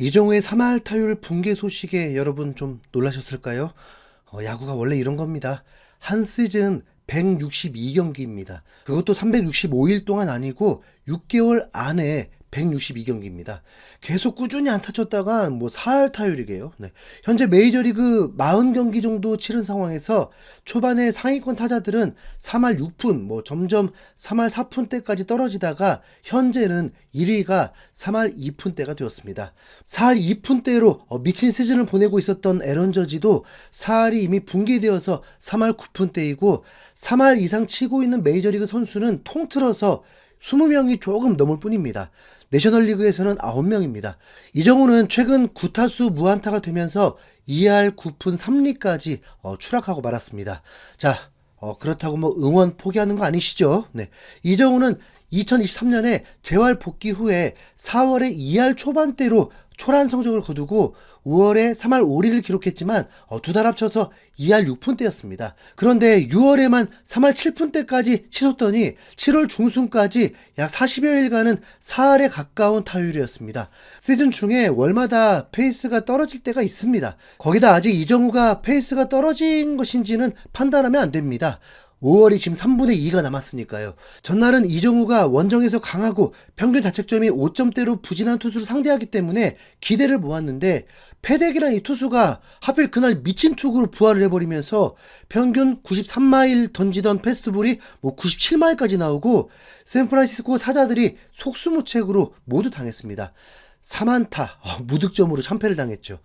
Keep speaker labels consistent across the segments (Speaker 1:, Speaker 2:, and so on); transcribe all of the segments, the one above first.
Speaker 1: 이정우의 3할 타율 붕괴 소식에 여러분 좀 놀라셨을까요? 어, 야구가 원래 이런 겁니다. 한 시즌 162경기입니다. 그것도 365일 동안 아니고 6개월 안에 162경기입니다. 계속 꾸준히 안 타 쳤다가 뭐 4할 타율이게요. 네. 현재 메이저리그 40경기 정도 치른 상황에서 초반에 상위권 타자들은 3할 6푼, 뭐 점점 3할 4푼 대까지 떨어지다가 현재는 1위가 3할 2푼 대가 되었습니다. 4할 2푼 대로 어, 미친 시즌을 보내고 있었던 에런 저지도 4할이 이미 붕괴되어서 3할 9푼 대이고 3할 이상 치고 있는 메이저리그 선수는 통틀어서 20명이 조금 넘을 뿐입니다. 내셔널리그에서는 9명입니다. 이정우는 최근 9타수 무안타가 되면서 2할 9푼 3리까지 어, 추락하고 말았습니다. 자, 어, 그렇다고 뭐 응원 포기하는 거 아니시죠? 네. 이정우는 2023년에 재활 복귀 후에 4월에 2할 초반대로 초란 성적을 거두고 5월에 3할 5리를 기록했지만 어, 두달 합쳐서 2할 6푼대였습니다. 그런데 6월에만 3할 7푼대까지 치솟더니 7월 중순까지 약 40여일간은 4할에 가까운 타율이었습니다. 시즌 중에 월마다 페이스가 떨어질 때가 있습니다. 거기다 아직 이정우가 페이스가 떨어진 것인지는 판단하면 안 됩니다. 5월이 지금 3분의 2가 남았으니까요. 전날은 이정우가 원정에서 강하고 평균 자책점이 5점대로 부진한 투수를 상대하기 때문에 기대를 모았는데 패덱이란 이 투수가 하필 그날 미친 투구로 부활을 해버리면서 평균 93마일 던지던 패스트볼이 뭐 97마일까지 나오고 샌프란시스코 타자들이 속수무책으로 모두 당했습니다. 3안타 어, 무득점으로 참패를 당했죠.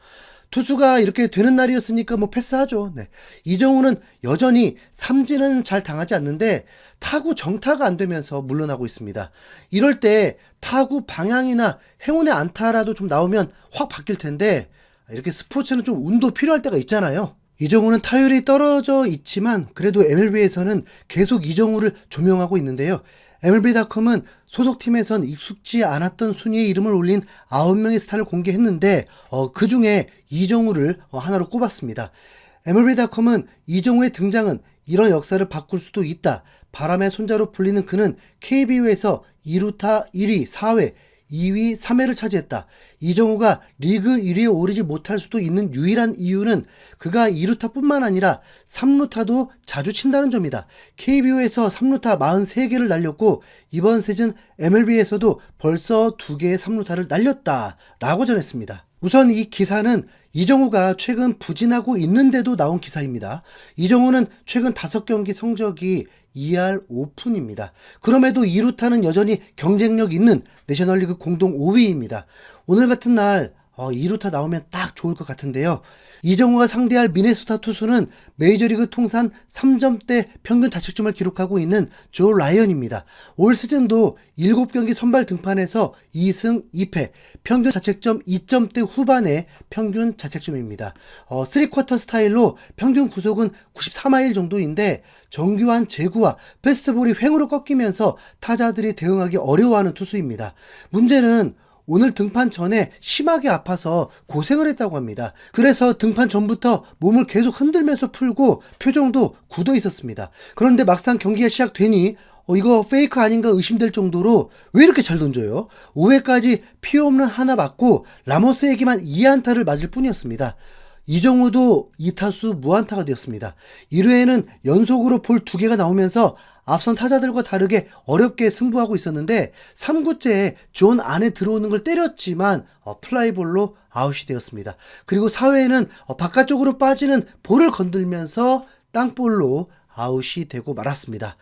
Speaker 1: 투수가 이렇게 되는 날이었으니까 뭐 패스하죠. 네. 이정우는 여전히 삼진은 잘 당하지 않는데 타구 정타가 안 되면서 물러나고 있습니다. 이럴 때 타구 방향이나 행운의 안타라도 좀 나오면 확 바뀔 텐데 이렇게 스포츠는 좀 운도 필요할 때가 있잖아요. 이정우는 타율이 떨어져 있지만 그래도 MLB에서는 계속 이정우를 조명하고 있는데요. MLB.com은 소속팀에선 익숙지 않았던 순위의 이름을 올린 9명의 스타를 공개했는데 어, 그 중에 이정우를 어, 하나로 꼽았습니다. MLB.com은 이정우의 등장은 이런 역사를 바꿀 수도 있다. 바람의 손자로 불리는 그는 KBO에서 2루타 1위, 4회, 2위, 3회를 차지했다. 이정우가 리그 1위에 오르지 못할 수도 있는 유일한 이유는 그가 2루타뿐만 아니라 3루타도 자주 친다는 점이다. KBO에서 3루타 43개를 날렸고 이번 시즌 MLB에서도 벌써 2개의 3루타를 날렸다. 라고 전했습니다. 우선 이 기사는 이정우가 최근 부진하고 있는데도 나온 기사입니다. 이정우는 최근 5경기 성적이 2할 5푼입니다. 그럼에도 2루타는 여전히 경쟁력 있는 내셔널리그 공동 5위입니다. 오늘 같은 날 어, 2루타 나오면 딱 좋을 것 같은데요. 이정우가 상대할 미네소타 투수는 메이저리그 통산 3점대 평균 자책점을 기록하고 있는 조 라이언입니다. 올 시즌도 7경기 선발 등판에서 2승 2패, 평균 자책점 2점대 후반의 평균 자책점입니다. 어, 3쿼터 스타일로 평균 구속은 94마일 정도인데 정교한 제구와 패스트볼이 횡으로 꺾이면서 타자들이 대응하기 어려워하는 투수입니다. 문제는 오늘 등판 전에 심하게 아파서 고생을 했다고 합니다. 그래서 등판 전부터 몸을 계속 흔들면서 풀고 표정도 굳어 있었습니다. 그런데 막상 경기가 시작되니 어, 이거 페이크 아닌가 의심될 정도로 왜 이렇게 잘 던져요? 5회까지 피해 없는 하나 맞고 라모스에게만 2안타를 맞을 뿐이었습니다. 이정우도 2타수 무안타가 되었습니다. 1회에는 연속으로 볼 2개가 나오면서 앞선 타자들과 다르게 어렵게 승부하고 있었는데 3구째에 존 안에 들어오는 걸 때렸지만 어, 플라이볼로 아웃이 되었습니다. 그리고 4회에는 어, 바깥쪽으로 빠지는 볼을 건들면서 땅볼로 아웃이 되고 말았습니다.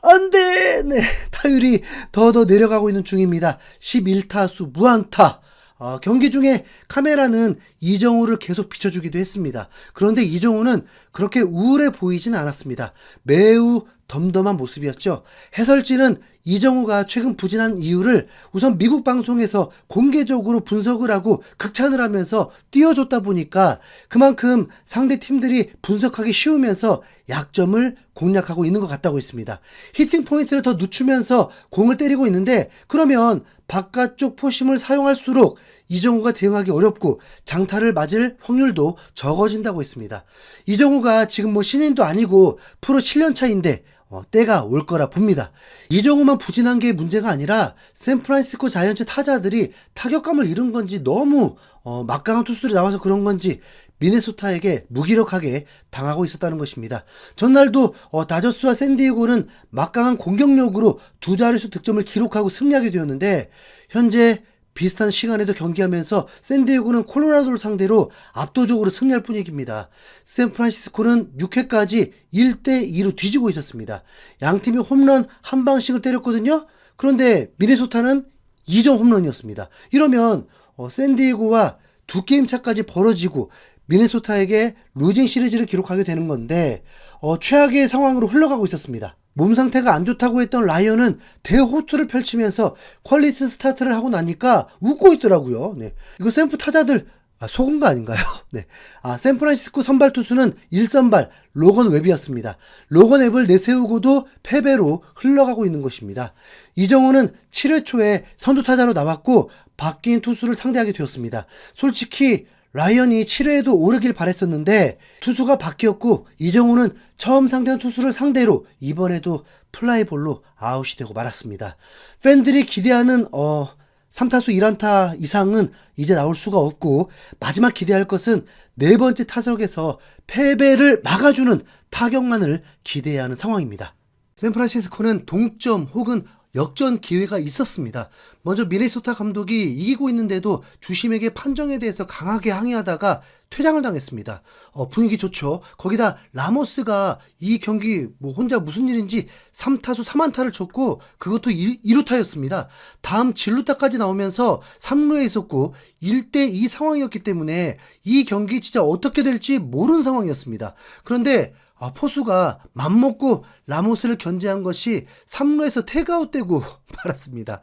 Speaker 1: 안 돼! 네, 타율이 더더 내려가고 있는 중입니다. 11타수 무안타. 어, 경기 중에 카메라는 이정우를 계속 비춰주기도 했습니다. 그런데 이정우는 그렇게 우울해 보이진 않았습니다. 매우 덤덤한 모습이었죠. 해설진은 이정우가 최근 부진한 이유를 우선 미국 방송에서 공개적으로 분석을 하고 극찬을 하면서 띄워줬다 보니까 그만큼 상대 팀들이 분석하기 쉬우면서 약점을 공략하고 있는 것 같다고 했습니다. 히팅 포인트를 더 늦추면서 공을 때리고 있는데 그러면 바깥쪽 포심을 사용할수록 이정우가 대응하기 어렵고 장타를 맞을 확률도 적어진다고 했습니다. 이정우가 지금 뭐 신인도 아니고 프로 7년 차인데 어, 때가 올 거라 봅니다. 이정우만 부진한 게 문제가 아니라 샌프란시스코 자이언츠 타자들이 타격감을 잃은 건지 너무 어, 막강한 투수들이 나와서 그런 건지 미네소타에게 무기력하게 당하고 있었다는 것입니다. 전날도 어, 다저스와 샌디에고는 막강한 공격력으로 두 자릿수 득점을 기록하고 승리하게 되었는데 현재 비슷한 시간에도 경기하면서 샌디에고는 콜로라도를 상대로 압도적으로 승리할 분위기입니다. 샌프란시스코는 6회까지 1대2로 뒤지고 있었습니다. 양 팀이 홈런 한 방씩을 때렸거든요. 그런데 미네소타는 2점 홈런이었습니다. 이러면 어, 샌디에고와 두 게임 차까지 벌어지고 미네소타에게 루징 시리즈를 기록하게 되는 건데 어, 최악의 상황으로 흘러가고 있었습니다. 몸 상태가 안 좋다고 했던 라이언은 대호투를 펼치면서 퀄리티 스타트를 하고 나니까 웃고 있더라고요. 네. 이거 샘프 타자들 아, 속은 거 아닌가요? 네. 아, 샌프란시스코 선발 투수는 1선발 로건 웹이었습니다. 로건 웹을 내세우고도 패배로 흘러가고 있는 것입니다. 이정호는 7회 초에 선두 타자로 나왔고 바뀐 투수를 상대하게 되었습니다. 솔직히 라이언이 7회에도 오르길 바랬었는데 투수가 바뀌었고 이정우는 처음 상대한 투수를 상대로 이번에도 플라이볼로 아웃이 되고 말았습니다. 팬들이 기대하는 어 3타수 1안타 이상은 이제 나올 수가 없고 마지막 기대할 것은 네 번째 타석에서 패배를 막아주는 타격만을 기대해야 하는 상황입니다. 샌프란시스코는 동점 혹은 역전 기회가 있었습니다. 먼저 미네소타 감독이 이기고 있는데도 주심에게 판정에 대해서 강하게 항의하다가 퇴장을 당했습니다. 어, 분위기 좋죠. 거기다 라모스가 이 경기 뭐 혼자 무슨 일인지 3타수 3안타를 쳤고 그것도 1, 2루타였습니다. 다음 진루타까지 나오면서 3루에 있었고 1대2 상황이었기 때문에 이 경기 진짜 어떻게 될지 모르는 상황이었습니다. 그런데 아, 포수가 맘먹고 라모스를 견제한 것이 3루에서 태그아웃되고 말았습니다.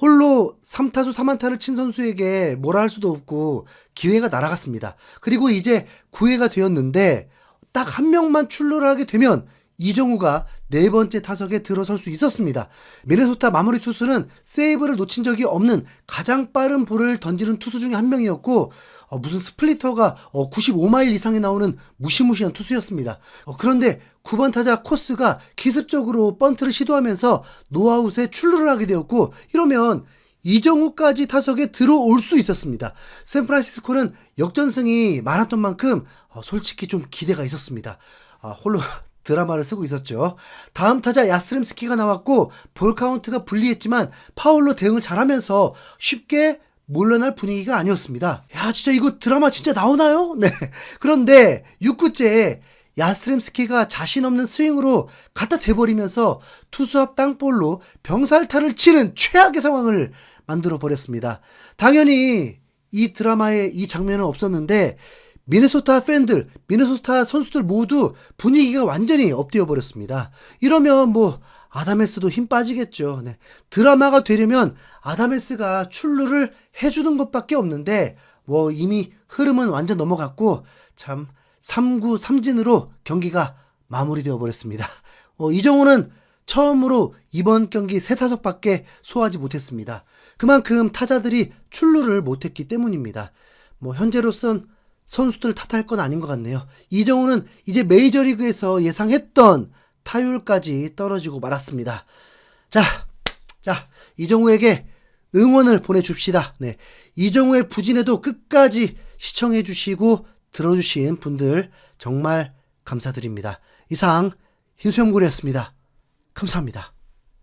Speaker 1: 홀로 3타수 3안타를 친 선수에게 뭐라 할 수도 없고 기회가 날아갔습니다. 그리고 이제 9회가 되었는데 딱 한 명만 출루를 하게 되면 이정우가 네 번째 타석에 들어설 수 있었습니다. 미네소타 마무리 투수는 세이브를 놓친 적이 없는 가장 빠른 볼을 던지는 투수 중에 한 명이었고 어, 무슨 스플리터가 어, 95마일 이상이 나오는 무시무시한 투수였습니다. 어, 그런데 9번 타자 코스가 기습적으로 번트를 시도하면서 노아웃에 출루를 하게 되었고 이러면 이정우까지 타석에 들어올 수 있었습니다. 샌프란시스코는 역전승이 많았던 만큼 어, 솔직히 좀 기대가 있었습니다. 아, 홀로 드라마를 쓰고 있었죠. 다음 타자 야스트림스키가 나왔고 볼 카운트가 불리했지만 파울로 대응을 잘하면서 쉽게 물러날 분위기가 아니었습니다. 야 진짜 이거 드라마 진짜 나오나요? 네. 그런데 6구째에 야스트림스키가 자신 없는 스윙으로 갖다 대버리면서 투수 앞 땅볼로 병살타를 치는 최악의 상황을 만들어 버렸습니다. 당연히 이 드라마에 이 장면은 없었는데 미네소타 팬들, 미네소타 선수들 모두 분위기가 완전히 엎드려 버렸습니다. 이러면 뭐 아다메스도 힘 빠지겠죠. 네. 드라마가 되려면 아다메스가 출루를 해주는 것밖에 없는데 뭐 이미 흐름은 완전 넘어갔고 참 3구 3진으로 경기가 마무리되어 버렸습니다. 어, 이정우는 처음으로 이번 경기 세 타석밖에 소화하지 못했습니다. 그만큼 타자들이 출루를 못했기 때문입니다. 뭐 현재로선 선수들 탓할 건 아닌 것 같네요. 이정우는 이제 메이저리그에서 예상했던 타율까지 떨어지고 말았습니다. 자, 자, 이정우에게 응원을 보내줍시다. 네. 이정우의 부진에도 끝까지 시청해주시고 들어주신 분들 정말 감사드립니다. 이상 흰수염고래였습니다. 감사합니다.